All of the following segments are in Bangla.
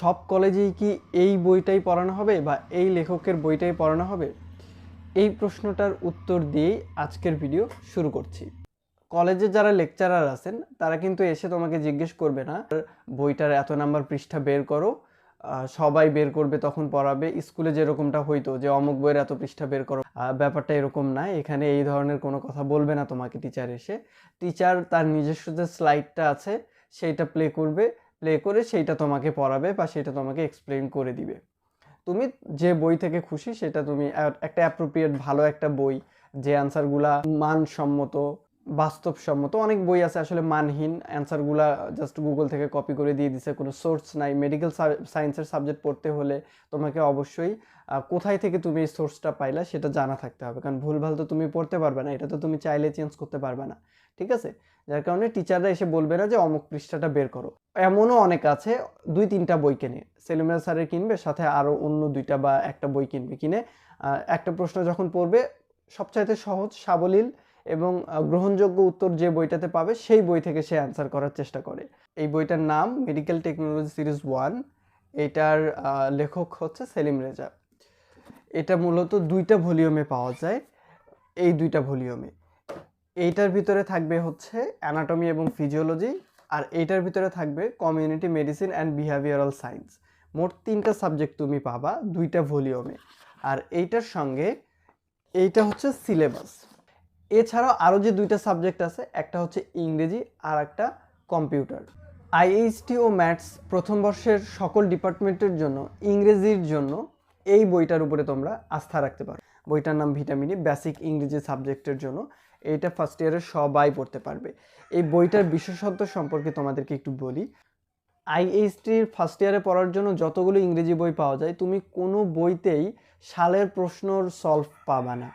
সব কলেজেই কি এই বইটাই পড়ানো হবে বা এই লেখকের বইটাই পড়ানো হবে? এই প্রশ্নটার উত্তর দিয়েই আজকের ভিডিও শুরু করছি। কলেজে যারা লেকচারার আছেন, তারা কিন্তু এসে তোমাকে জিজ্ঞেস করবে না বইটার এত নাম্বার পৃষ্ঠা বের করো। সবাই বের করবে, তখন পড়াবে। স্কুলে যেরকমটা হইতো যে অমুক বইয়ের এত পৃষ্ঠা বের করো ব্যাপারটা এরকম না। এখানে এই ধরনের কোনো কথা বলবে না তোমাকে টিচার এসে। টিচার তার নিজস্ব যে স্লাইডটা আছে, সেইটা প্লে করবে। প্লে করে সেইটা তোমাকে পড়াবে বা সেটা তোমাকে এক্সপ্লেন করে দিবে। তুমি যে বই থেকে খুশি, সেটা তুমি একটা অ্যাপ্রোপ্রিয়েট ভালো একটা বই, যে অ্যান্সারগুলা মানসম্মত বাস্তবসম্মত। অনেক বই আছে আসলে মানহীন। অ্যান্সারগুলা জাস্ট গুগল থেকে কপি করে দিয়ে দিছে। কোনো সোর্স নাই। মেডিকেল সায়েন্সের সাবজেক্ট পড়তে হলে তোমাকে অবশ্যই কোথায় থেকে তুমি এই সোর্সটা পাইলা সেটা জানা থাকতে হবে। কারণ ভুলভাল তো তুমি পড়তে পারবে না। এটা তো তুমি চাইলে চেঞ্জ করতে পারবে না। ঠিক আছে? যার কারণে টিচাররা এসে বলবে না যে, অমুক পৃষ্ঠাটা বের করো। এমনও অনেক আছে। দুই তিনটা বই কেনে। সেলিমিয়া স্যারের কিনবে, সাথে আরও অন্য দুইটা বা একটা বই কিনবে। কিনে একটা প্রশ্ন যখন পড়বে, সবচাইতে সহজ, সাবলীল এবং গ্রহণযোগ্য উত্তর যে বইটাতে পাবে সেই বই থেকে সে অ্যান্সার করার চেষ্টা করে। এই বইটার নাম মেডিকেল টেকনোলজি সিরিজ ওয়ান এটার লেখক হচ্ছে সেলিম রেজা। এটা মূলত দুইটা ভলিউমে পাওয়া যায়, এই দুইটা ভলিউমে। এইটার ভিতরে থাকবে হচ্ছে অ্যানাটমি এবং ফিজিওলজি আর এইটার ভিতরে থাকবে community medicine and behavioural science মোট তিনটা সাবজেক্ট তুমি পাবা দুইটা ভলিউমে। আর এইটার সঙ্গে এইটা হচ্ছে সিলেবাস এছাড়াও আরও যে দুইটা সাবজেক্ট আছে, একটা হচ্ছে ইংরেজি আর একটা কম্পিউটার আইএইচটি ও ম্যাথস প্রথম বর্ষের সকল ডিপার্টমেন্টের জন্য, ইংরেজির জন্য এই বইটার উপরে তোমরা আস্থা রাখতে পারো। বইটার নাম ভিটামিনি বেসিক ইংরেজি সাবজেক্টের জন্য। এটা ফার্স্ট ইয়ারে সবাই পড়তে পারবে। এই বইটার বিশেষত্ব সম্পর্কে তোমাদেরকে একটু বলি। আইএইচটির ফার্স্ট ইয়ারে পড়ার জন্য যতগুলো ইংরেজি বই পাওয়া যায়, তুমি কোনো বইতেই সালের প্রশ্নর সলভ পাবা না।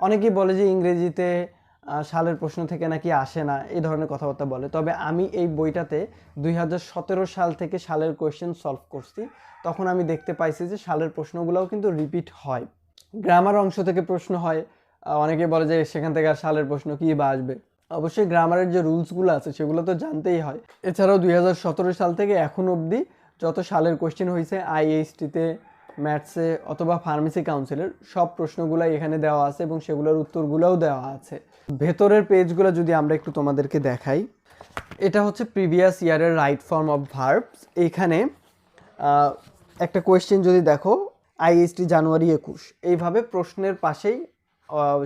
অনেকেই বলে যে ইংরেজিতে সালের প্রশ্ন থেকে নাকি আসে না, এই ধরনের কথাবার্তা বলে। তবে আমি এই বইটাতে দুই হাজার সতেরো সাল থেকে সালের কোয়েশ্চেন সলভ করছি। তখন আমি দেখতে পাইছি যে সালের প্রশ্নগুলোও কিন্তু রিপিট হয়। গ্রামার অংশ থেকে প্রশ্ন হয়। অনেকে বলে যে সেখান থেকে আর সালের প্রশ্ন কী বা আসবে? অবশ্যই গ্রামারের যে রুলসগুলো আছে সেগুলো তো জানতেই হয়। এছাড়াও দুই হাজার সতেরো সাল থেকে এখন অবধি যত সালের কোয়েশ্চেন হয়েছে আইএইচটিতে ম্যাথসে অথবা ফার্মেসি কাউন্সিলের সব প্রশ্নগুলাই এখানে দেওয়া আছে এবং সেগুলোর উত্তরগুলোও দেওয়া আছে। ভেতরের পেজগুলো যদি আমরা একটু তোমাদেরকে দেখাই এটা হচ্ছে প্রিভিয়াস ইয়ারের রাইট ফর্ম অফ ভার্বস। এইখানে আহ, একটা কোয়েশ্চেন যদি দেখো আইএসটি জানুয়ারি একুশ। এইভাবে প্রশ্নের পাশেই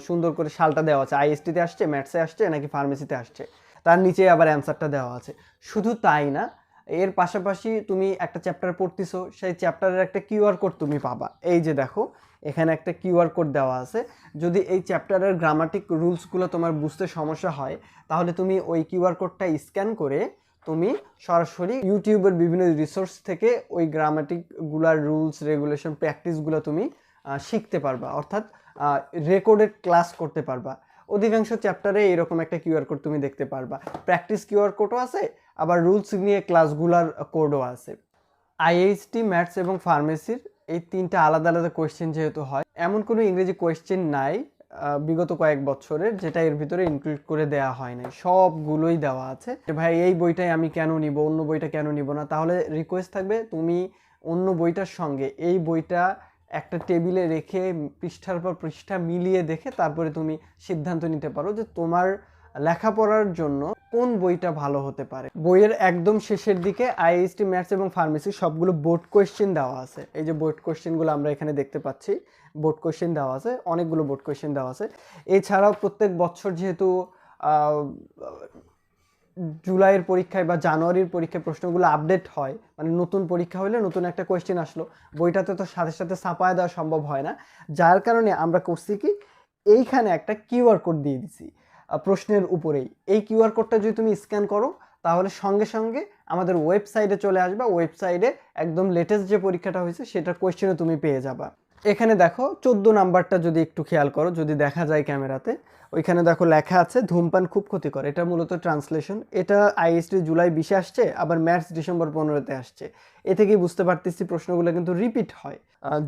সুন্দর করে সালটা দেওয়া আছে। আইএসটিতে আসছে ম্যাথসে আসছে নাকি ফার্মেসিতে আসছে? তার নিচে আবার অ্যান্সারটা দেওয়া আছে। শুধু তাই না এর পাশাপাশি তুমি একটা চ্যাপ্টার পড়তেছো, সেই চ্যাপ্টারের একটা কিউআর কোড তুমি পাবা। এই যে দেখো, এখানে একটা কিউআর কোড দেওয়া আছে। যদি এই চ্যাপ্টারের গ্রামাটিক রুলসগুলো তোমার বুঝতে সমস্যা হয়, তাহলে তুমি ওই কিউআর কোডটা স্ক্যান করে তুমি সরাসরি ইউটিউবের বিভিন্ন রিসোর্স থেকে ওই গ্রামাটিকগুলার রুলস রেগুলেশন প্র্যাকটিসগুলো তুমি শিখতে পারবা। অর্থাৎ রেকর্ডেড ক্লাস করতে পারবা। অধিকাংশ চ্যাপ্টারে এরকম একটা কিউআর কোড তুমি দেখতে পারবা। প্র্যাকটিস কিউআর কোডও আছে আবার রুলস নিয়ে ক্লাসগুলার কোডও আছে। আইএইচটি ম্যাথস এবং ফার্মেসির এই তিনটা আলাদা আলাদা কোয়েশ্চেন যেহেতু হয়, এমন কোনো ইংরেজি কোয়েশ্চেন নাই বিগত কয়েক বছরের, যেটা এর ভিতরে ইনক্লুড করে দেওয়া হয় নাই। সবগুলোই দেওয়া আছে। ভাই, এই বইটাই আমি কেন নিব, অন্য বইটা কেন নিব না? তাহলে রিকোয়েস্ট থাকবে, তুমি অন্য বইটার সঙ্গে এই বইটা একটা টেবিলে রেখে পৃষ্ঠার পর পৃষ্ঠা মিলিয়ে দেখে তারপরে তুমি সিদ্ধান্ত নিতে পারো যে তোমার লেখাপড়ার জন্য কোন বইটা ভালো হতে পারে? বইয়ের একদম শেষের দিকে আইএসটি ম্যাথস এবং ফার্মেসি সবগুলো বোর্ড কোয়েশ্চেন দেওয়া আছে। এই যে বোর্ড কোয়েশ্চেনগুলো আমরা এখানে দেখতে পাচ্ছি, বোর্ড কোয়েশ্চেন দেওয়া আছে, অনেকগুলো বোর্ড কোয়েশ্চেন দেওয়া আছে। এছাড়াও প্রত্যেক বছর যেহেতু জুলাইয়ের পরীক্ষায় বা জানুয়ারির পরীক্ষায় প্রশ্নগুলো আপডেট হয় মানে নতুন পরীক্ষা হলে নতুন একটা কোয়েশ্চেন আসলো, বইটাতে তো সাথে সাথে ছাপায় দেওয়া সম্ভব হয় না। যার কারণে আমরা করছি কি, এইখানে একটা কিউআর কোড দিয়ে দিছি। প্রশ্নের উপরেই। এই কিউআর কোডটা যদি তুমি স্ক্যান করো, তাহলে সঙ্গে সঙ্গে আমাদের ওয়েবসাইটে চলে আসবা। ওয়েবসাইটে একদম লেটেস্ট যে পরীক্ষাটা হয়েছে সেটার কোয়েশ্চেনও তুমি পেয়ে যাবা। এখানে দেখো, চোদ্দ নাম্বারটা যদি একটু খেয়াল করো, যদি দেখা যায় ক্যামেরাতে, ওইখানে দেখো লেখা আছে, ধূমপান খুব ক্ষতিকর। এটা মূলত ট্রান্সলেশন। এটা আইএসটি জুলাই বিশে আসছে, আবার ম্যাথস ডিসেম্বর পনেরোতে আসছে। এ থেকেই বুঝতে পারতেছি প্রশ্নগুলো কিন্তু রিপিট হয়।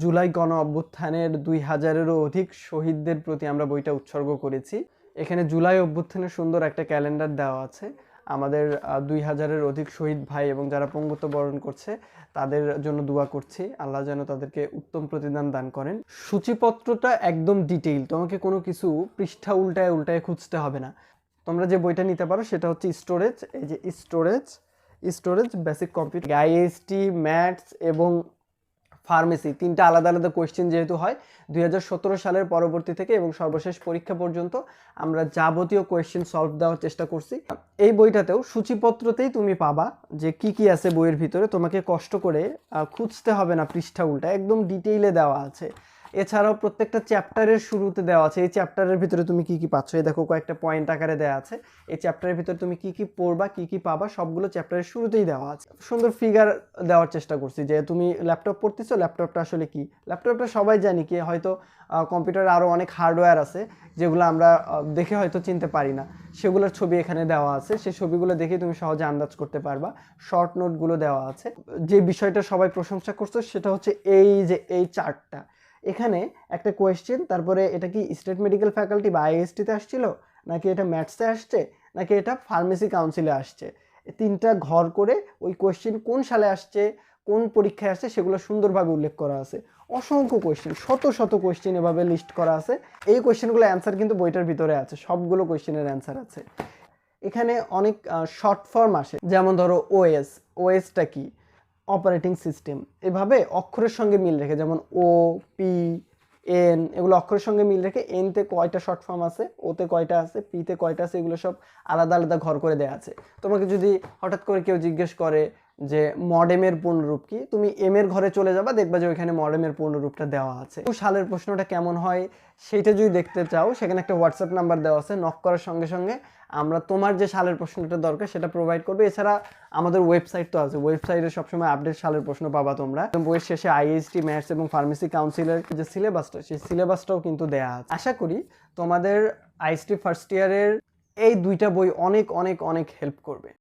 জুলাই গণ অভ্যুত্থানের দুই হাজারেরও অধিক শহীদদের প্রতি আমরা বইটা উৎসর্গ করেছি। এখানে জুলাই অভ্যুত্থানের সুন্দর একটা ক্যালেন্ডার দেওয়া আছে। আমাদের দুই হাজারের অধিক শহীদ ভাই এবং যারা পঙ্গুত্ব বরণ করছে, তাদের জন্য দোয়া করছি। আল্লাহ যেন তাদেরকে উত্তম প্রতিদান দান করেন। সূচিপত্রটা একদম ডিটেইল তোমাকে কোনো কিছু পৃষ্ঠা উল্টায় উল্টায় খুঁজতে হবে না। তোমরা যে বইটা নিতে পারো, সেটা হচ্ছে স্টোরেজ এই যে storage storage basic computer IST maths এবং ফার্মেসি, তিনটা আলাদা আলাদা কোয়েশ্চেন যেহেতু হয়, দুই হাজার সতেরো সালের পরবর্তী থেকে এবং সর্বশেষ পরীক্ষা পর্যন্ত আমরা যাবতীয় কোয়েশ্চেন সলভ দেওয়ার চেষ্টা করছি। এই বইটাতেও সূচিপত্রতেই তুমি পাবা যে কি কি আছে বইয়ের ভিতরে। তোমাকে কষ্ট করে খুঁজতে হবে না পৃষ্ঠা উল্টা, একদম ডিটেইলে দেওয়া আছে। এছাড়াও প্রত্যেকটা চ্যাপ্টারের শুরুতে দেওয়া আছে। এই চ্যাপ্টারের ভিতরে তুমি কি কি পাচ্ছ? এই দেখো কয়েকটা পয়েন্ট আকারে দেওয়া আছে। এই চ্যাপ্টারের ভিতরে তুমি কি কি পড়বা, কি কি পাবা, সবগুলো চ্যাপ্টারের শুরুতেই দেওয়া আছে। সুন্দর ফিগার দেওয়ার চেষ্টা করছি যে তুমি ল্যাপটপ পড়তেছো ল্যাপটপটা আসলে কি? ল্যাপটপটা সবাই জানি কি? হয়তো কম্পিউটারে আরও অনেক হার্ডওয়্যার আছে, যেগুলো আমরা দেখে হয়তো চিনতে পারি না। সেগুলোর ছবি এখানে দেওয়া আছে। সেই ছবিগুলো দেখে তুমি সহজে আন্দাজ করতে পারবা। শর্ট নোটগুলো দেওয়া আছে। যে বিষয়টা সবাই প্রশংসা করছ, সেটা হচ্ছে এই যে, এই চার্টটা এখানে একটা কোয়েশ্চেন তারপরে এটা কি স্টেট মেডিকেল ফ্যাকাল্টি বা আইএসটিতে আসছিল? নাকি এটা ম্যাথসে আসছে? নাকি এটা ফার্মেসি কাউন্সিলে আসছে? তিনটা ঘর করে ওই কোয়েশ্চেন কোন সালে আসছে, কোন পরীক্ষায় আসছে, সেগুলো সুন্দরভাবে উল্লেখ করা আছে। অসংখ্য কোয়েশ্চেন শত শত কোয়েশ্চেন এভাবে লিস্ট করা আছে। এই কোয়েশ্চেনগুলো অ্যান্সার কিন্তু বইটার ভিতরে আছে, সবগুলো কোয়েশ্চেনের অ্যান্সার আছে। এখানে অনেক শর্ট ফর্ম আসে। যেমন ধরো ওএস ওএসটা কি? অপারেটিং সিস্টেম এভাবে অক্ষরের সঙ্গে মিল রেখে, যেমন ও পি এন এগুলো অক্ষরের সঙ্গে মিল রেখে এনতে কয়টা শর্ট ফর্ম আছে ওতে কয়টা আছে পিতে কয়টা আছে, এগুলো সব আলাদা আলাদা ঘর করে দেওয়া আছে। তোমাকে যদি হঠাৎ করে কেউ জিজ্ঞেস করে যে মডেমের পূর্ণরূপ কি? তুমি এম এর ঘরে চলে যাবা, দেখবা যে ওইখানে মডেমের পূর্ণরূপটা দেওয়া আছে। তো সালের প্রশ্নটা কেমন হয় সেইটা যদি দেখতে চাও, সেখানে একটা হোয়াটসঅ্যাপ নাম্বার দেওয়া আছে নক করার সঙ্গে সঙ্গে আমরা তোমার যে সালের প্রশ্নটা দরকার সেটা প্রোভাইড করবে। এছাড়া আমাদের ওয়েবসাইট তো আছে ওয়েবসাইটে সবসময় আপডেট সালের প্রশ্ন পাবা তোমরা। বইয়ের শেষে আইএসটি ম্যাথস এবং ফার্মেসি কাউন্সিলের যে সিলেবাসটা সেই সিলেবাসটাও কিন্তু দেয়া আছে। আশা করি তোমাদের আইএসটি ফার্স্ট ইয়ারের এই দুইটা বই অনেক অনেক অনেক হেল্প করবে।